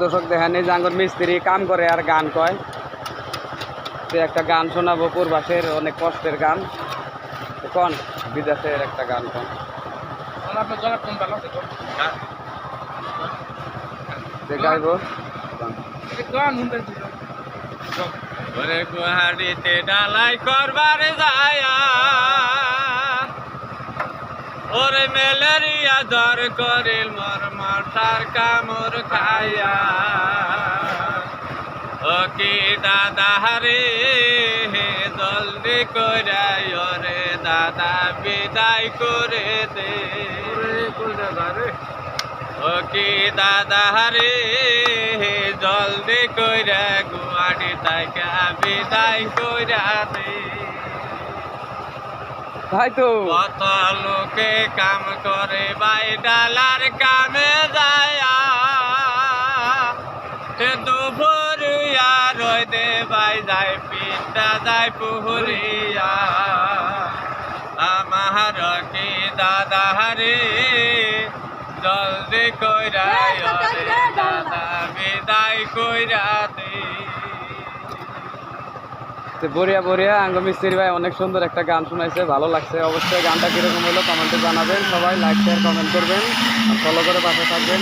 দর্শক দেখেন, এই আঙ্গুর মিস্ত্রি কাম করে আর গান কয়। তো একটা গান শোনাবো, পূর্বাসের অনেক কষ্টের গান। কোন, বিদেশের একটা গান কোন। গাইবো। কোন। ওরে গুহারিতে ডালাই করবার যায়া। ওরে ম্যালেরিয়া জ্বর করিল মর মশার কামড় খায়া। ও কি দাদা রে জলদি করে ওরে দাদা বিদায় করে দে। ও কি দাদা রে জলদি কইরা গুয়াড়ি তাইকা বিদায় কইরা দে তাই তো। কত লোকে কাম করে বাই ডালার কামে যায়া। সে দুপুরিয়া রই দে বাই যায় পিঠা যায় পুহরিয়া। আমার কি দাদা রে জলদি কইরা বরিয়া বরিয়া আঙ্গ মিস্ত্রি ভাই অনেক সুন্দর একটা গান শোনাইছে, ভালো লাগছে। অবশ্যই গানটা কীরকম হলো কমেন্টে জানাবেন। সবাই লাইক শেয়ার কমেন্ট করবেন। ফলো করে পাশে থাকবেন।